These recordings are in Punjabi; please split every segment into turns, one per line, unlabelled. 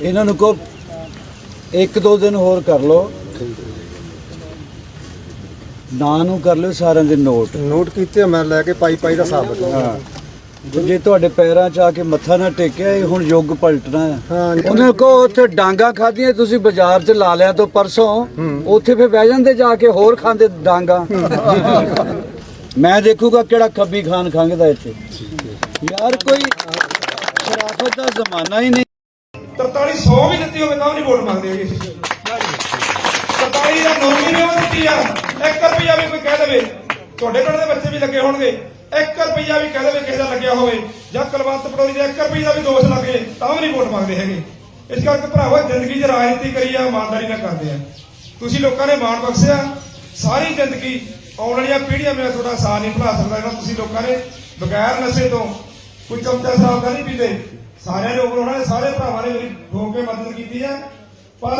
ਇਹਨਾਂ ਨੂੰ ਕੋ ਇੱਕ ਦੋ ਦਿਨ ਹੋਰ ਕਰ ਲਓ। ਨਾਂ ਨੂੰ ਕਰ ਲਿਓ ਸਾਰਿਆਂ ਦੇ ਨੋਟ।
ਨੋਟ ਕੀਤੇ ਆ, ਮੈਂ ਲੈ ਕੇ ਪਾਈ ਪਾਈ ਦਾ ਹਿਸਾਬ
ਹਾਂ। ਤੇ ਜੇ ਤੁਹਾਡੇ ਪੈਰਾਂ 'ਚ ਆ ਕੇ ਮੱਥਾ ਨਾ ਟੇਕਿਆ ਇਹ ਹੁਣ ਯੁੱਗ ਪਲਟਣਾ ਹੈ।
ਹਾਂ
ਉਹਨਾਂ ਕੋ ਉੱਥੇ ਡਾਂਗਾ ਖਾਧੀਆਂ ਤੁਸੀਂ ਬਾਜ਼ਾਰ 'ਚ ਲਾ ਲਿਆ ਤੋਂ ਪਰਸੋਂ। ਉੱਥੇ ਫੇ ਬਹਿ ਜਾਂਦੇ ਜਾ ਕੇ ਹੋਰ ਖਾਂਦੇ ਡਾਂਗਾ। ਮੈਂ ਦੇਖੂਗਾ ਕਿਹੜਾ ਖੱਬੀ ਖਾਨ ਖਾਂਗਦਾ ਇੱਥੇ। ਯਾਰ ਕੋਈ ਸ਼ਰਾਫਤ ਦਾ ਜ਼ਮਾਨਾ ਹੀ ਨਹੀਂ।
4300 ਵੀ ਦਿੱਤੀ ਹੋਵੇ ਤਾਂ ਵੀ ਵੋਟ ਮੰਗਦੇ ਹੈਗੇ 43 ਦਾ ਨੌਕਰੀ ਵੀ ਉਹ ਦਿੱਤੀ ਆ 1 ਰੁਪਿਆ ਵੀ ਕੋਈ ਕਹਿ ਦੇਵੇ ਤੁਹਾਡੇ ਪਿੰਡ ਦੇ ਬੱਚੇ ਵੀ ਲੱਗੇ ਹੋਣਗੇ 1 ਰੁਪਿਆ ਵੀ ਕਹਿ ਦੇਵੇ ਕਿਸੇ ਦਾ ਲੱਗਿਆ ਹੋਵੇ ਜਾਂ ਕੁਲਵੰਤ ਪਟੋਰੀ ਦੇ 1 ਰੁਪਏ ਵੀ ਦੋਸ਼ ਲੱਗੇ ਤਾਂ ਵੀ ਨਹੀਂ ਵੋਟ ਮੰਗਦੇ ਹੈਗੇ ਇਸ ਕਰਕੇ ਭਰਾਵਾ ਜ਼ਿੰਦਗੀ 'ਚ ਰਾਜਨੀਤੀ ਕਰੀ ਆ ਇਮਾਨਦਾਰੀ ਨਾਲ ਕਰਦੇ ਆ ਤੁਸੀਂ ਲੋਕਾਂ ਨੇ ਮਾਣ ਬਖਸ਼ਿਆ ਸਾਰੀ ਜ਼ਿੰਦਗੀ ਆਉਣ ਵਾਲੀਆਂ ਪੀੜ੍ਹੀਆਂ ਮੇਰਾ ਤੁਹਾਡਾ ਸਾਥ ਨਹੀਂ ਭੁਲਾ ਸਕਦਾ ਇਹਨਾਂ ਤੁਸੀਂ ਲੋਕਾਂ ਨੇ ਬਗੈਰ ਨਸ਼ੇ ਤੋਂ ਕੋਈ ਚਮਚਾ ਸ਼ਰਾਬ ਦਾ ਨਹੀਂ ਪੀਂਦੇ ਸਾਰਿਆਂ ਨੇ ਉਪਰ ਉਹਨਾਂ ਨੇ ਸਾਰੇ ਭਰਾਵਾਂ ਨੇ ਮੇਰੀ ਹੋ ਕੇ ਮਦਦ ਕੀਤੀ ਹੈ। ਪਰ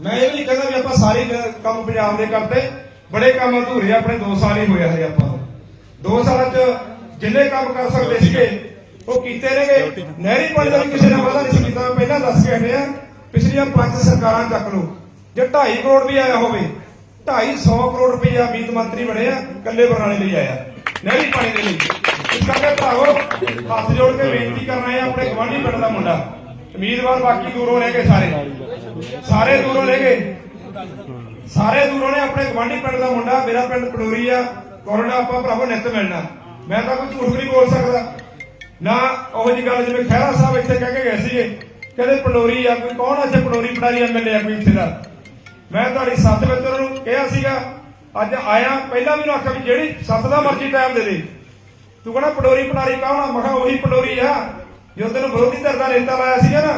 ਮੈਂ ਇਹ ਵੀ ਕਹਿੰਦਾ ਵੀ ਆਪਾਂ ਸਾਰੇ ਕੰਮ ਪੰਜਾਬ ਦੇ ਕਰਦੇ। ਬੜੇ ਕੰਮ ਅਧੂਰੇ ਆ, ਆਪਣੇ 2 ਸਾਲ ਹੀ ਹੋਇਆ ਹਜੇ ਆਪਾਂ ਨੂੰ। 2 ਸਾਲਾਂ 'ਚ ਜਿੰਨੇ ਕੰਮ ਕਰ ਸਕਦੇ ਸੀਗੇ ਉਹ ਕੀਤੇ ਨੇਗੇ। ਨਹਿਰੀ ਪਾਣੀ ਦਾ ਵੀ ਕਿਸੇ ਨੇ ਵਾਅਦਾ ਨਹੀਂ ਕੀਤਾ। ਪਹਿਲਾਂ ਦੱਸ ਕੇ ਹਟਿਆ ਪਿਛਲੀਆਂ ਪੰਜ ਸਰਕਾਰਾਂ ਚੱਕ ਲਓ। ਜੇ 2.5 ਕਰੋੜ ਵੀ ਆਇਆ ਹੋਵੇ 250 ਕਰੋੜ ਰੁਪਈਆ ਮੀਤ ਮੰਤਰੀ ਬਣਿਆ ਕੱਲੇ ਬਰਨਾਲੇ ਲਈ ਆਇਆ। ਨਹਿਰੀ ਪਾਣੀ ਦੇ ਲਈ ਇਸ ਕਰਕੇ ਭਰਾਵੋ, ਹੱਥ ਜੋੜ ਕੇ ਬੇਨਤੀ ਕਰ ਰਹੇ ਆਪਣੇ ਗਵਾਂਢੀ ਪਿੰਡ ਦਾ ਮੁੰਡਾ। ਉਮੀਦਵਾਰ ਬਾਕੀ ਦੂਰੋਂ ਲੈ ਕੇ ਸਾਰੇ। ਸਾਰੇ ਦੂਰੋਂ ਲੈ ਗਏ। ਸਾਰੇ ਦੂਰੋਂ ਨੇ ਆਪਣੇ ਗਵਾਂਢੀ ਪਿੰਡ ਦਾ ਮੁੰਡਾ। ਮੇਰਾ ਪਿੰਡ ਪਡੋਰੀ ਆ। ਕੋਰੋਨਾ ਆਪਾਂ ਭਰਾਵੋ ਨਿੱਤ ਮਿਲਣਾ। ਮੈਂ ਤਾਂ ਕੋਈ ਝੂਠ ਵੀ ਨਹੀਂ ਬੋਲ ਸਕਦਾ। ਨਾ ਉਹ ਜੀ ਗੱਲ ਜਿਵੇਂ ਖਹਿਰਾ ਸਾਹਿਬ ਇੱਥੇ ਕਹਿ ਕੇ ਗਏ ਸੀਗੇ। ਕਹਿੰਦੇ ਪਡੋਰੀ ਆ, ਕੋਈ ਕੌਣ ਆ ਇੱਥੇ ਪਡੋਰੀ ਪੜਾਰੀ ਐਮਐਲਏ ਆ, ਕੋਈ ਇੱਥੇ ਦਾ? ਮੈਂ ਤੁਹਾਡੀ ਸੱਤ ਵਿੱਚ ਉਹਨਾਂ ਨੂੰ ਕਿਹਾ ਸੀਗਾ ਅੱਜ ਆਇਆ, ਪਹਿਲਾਂ ਵੀ ਆਖਿਆ ਵੀ ਜਿਹੜੀ ਸੱਤ ਦਾ ਮਰਜ਼ੀ ਟਾਈਮ ਦੇ ਦੇ। ਤੂੰ ਕਹਿੰਦਾ ਪਡੋਰੀ ਪਡਾਰੀ ਕੌਣ ਆ? ਉਹੀ ਪਡੋਰੀ ਆ। ਜੋ ਤੈਨੂੰ ਵਿਰੋਧੀ ਧਿਰ ਦਾ ਨੇਤਾ ਲਾਇਆ ਸੀਗਾ ਨਾ,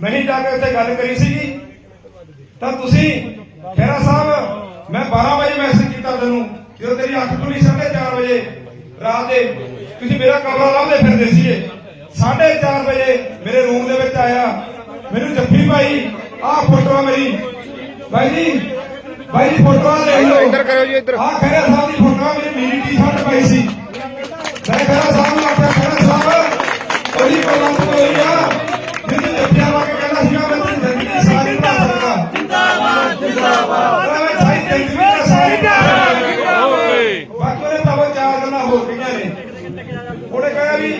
ਮੈਂ ਜਾ ਕੇ ਉੱਥੇ ਗੱਲ ਕਰੀ ਸੀਗੀ। ਤਾਂ ਤੁਸੀਂ ਖੇਰਾ ਸਾਹਿਬ, ਮੈਂ 12 ਵਜੇ ਮੈਸੇਜ ਕੀਤਾ ਤੈਨੂੰ, ਜਦੋਂ ਤੇਰੀ ਅੱਖ ਖੁੱਲੀ 4:30 ਵਜੇ, ਰਾਤ ਦੇ। ਤੁਸੀਂ ਮੇਰਾ ਕਮਰਾ ਲੱਭਦੇ ਫਿਰਦੇ ਸੀਗੇ। 4:30 ਵਜੇ ਮੇਰੇ ਰੂਮ ਦੇ ਵਿੱਚ ਆਇਆ। ਮੈਨੂੰ ਜੱਫੀ ਪਾਈ, ਆਹ ਫੋਟੋ ਮੇਰੀ। ਬਾਈ ਜੀ ਬਾਈ ਜੀ ਫੋਟੋ ਲੈ ਲਓ।
ਇੱਧਰ ਕਰੋ ਜੀ ਇੱਧਰ।
ਆਹ ਖੇਰਾ ਸਾਹਿਬ ਦੀ ਫੋਟੋ ਆ ਮੇਰੀ ਨੀਲੀ ਟੀ-ਸ਼ਰਟ ਪਾਈ ਸੀ। ਮੈਂ ਖੇਰਾ ਸਾਹਿਬ ਨੂੰ ਆਖਿਆ ਖੇਰਾ ਸਾਹਿਬ। ਉਹਦੀ ਕੋਲਾਂ ਤੋਂ ਹੋਈ ਆ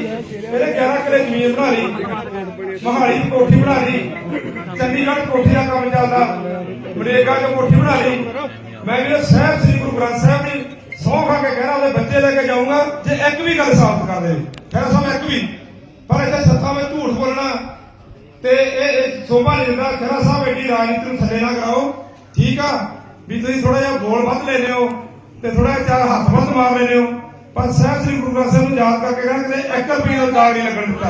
ਉਹਨੇ ਇਹਨੇ 11 ਕਿਲੇ ਜ਼ਮੀਨ ਬਣਾ ਲਈ, ਮਹਾਲੀ ਕੋਠੀ ਬਣਾ ਲਈ, ਚੰਡੀਗੜ੍ਹ ਕੋਠੀ ਦਾ ਕੰਮ ਚੱਲਦਾ, ਮਨੇਗਾ ਦੀ ਕੋਠੀ ਬਣਾ ਲਈ। ਮੈਂ ਵੀ ਸਾਹਿਬ ਸ੍ਰੀ ਗੁਰੂ ਗ੍ਰੰਥ ਸਾਹਿਬ ਦੀ ਸਹੁੰ ਖਾ ਕੇ ਕਹਿਣਾ, ਉਹਦੇ ਬੱਚੇ ਲੈ ਕੇ ਜਾਊਂਗਾ, ਜੇ ਇੱਕ ਵੀ ਗੱਲ ਸਾਫ਼ ਕਰ ਦੇਵੇ ਫਿਰ ਸਭ ਇੱਕ ਵੀ। ਪਰ ਇੱਥੇ ਸੱਥਾਂ ਵਿੱਚ ਝੂਠ ਬੋਲਣਾ, ਤੇ ਇਹ ਸੋਭਾ ਨਹੀਂ ਦਿੰਦਾ। ਖਰਾ ਸਾਹਿਬ ਐਡੀ ਰਾਜਨੀਤੀ ਨੂੰ ਥੱਲੇ ਨਾ ਕਰਾਓ। ਠੀਕ ਆ? ਵੀ ਤੁਸੀਂ ਥੋੜਾ ਜਿਹਾ ਬੋਲ ਵੱਧ ਲੈਨੇ ਹੋ, ਤੇ ਥੋੜਾ ਜਿਹਾ ਚਾਰ ਹੱਥ ਵੱਧ ਮਾਰ ਲੈਨੇ ਹੋ। ਪਰ ਸਾਹਿਬ ਸ੍ਰੀ ਗੁਰੂ ਗ੍ਰੰਥ ਸਾਹਿਬ ਨੂੰ ਯਾਦ ਕਰਕੇ ਕਹਿੰਦਾ ਇੱਕ ਰੁਪਈਏ ਦਾ ਦਾਗ ਨਹੀਂ ਲੱਗਣ ਦਿੱਤਾ।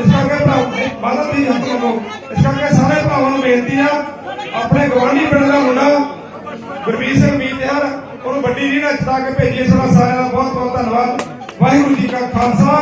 ਇਸ ਕਰਕੇ ਭਰਾ ਬਾਦਲ ਦੀ ਹੱਥ ਲਵੋ ਇਸ ਕਰਕੇ ਸਾਰੇ ਭਰਾਵਾਂ ਨੂੰ ਬੇਨਤੀ ਆ, ਆਪਣੇ ਗਵਾਂਢੀ ਪਿੰਡ ਦਾ ਮੁੰਡਾ ਗੁਰਬੀਰ ਸਿੰਘ ਮੀਤਿਆਰ ਉਹਨੂੰ ਵੱਡੀ ਜੀ ਨਾਲ ਚੜਾ ਕੇ ਭੇਜੀਏ ਤੁਹਾਡਾ ਸਾਰਿਆਂ ਦਾ ਬਹੁਤ ਬਹੁਤ ਧੰਨਵਾਦ। ਵਾਹਿਗੁਰੂ ਜੀ ਕਾ ਖਾਲਸਾ।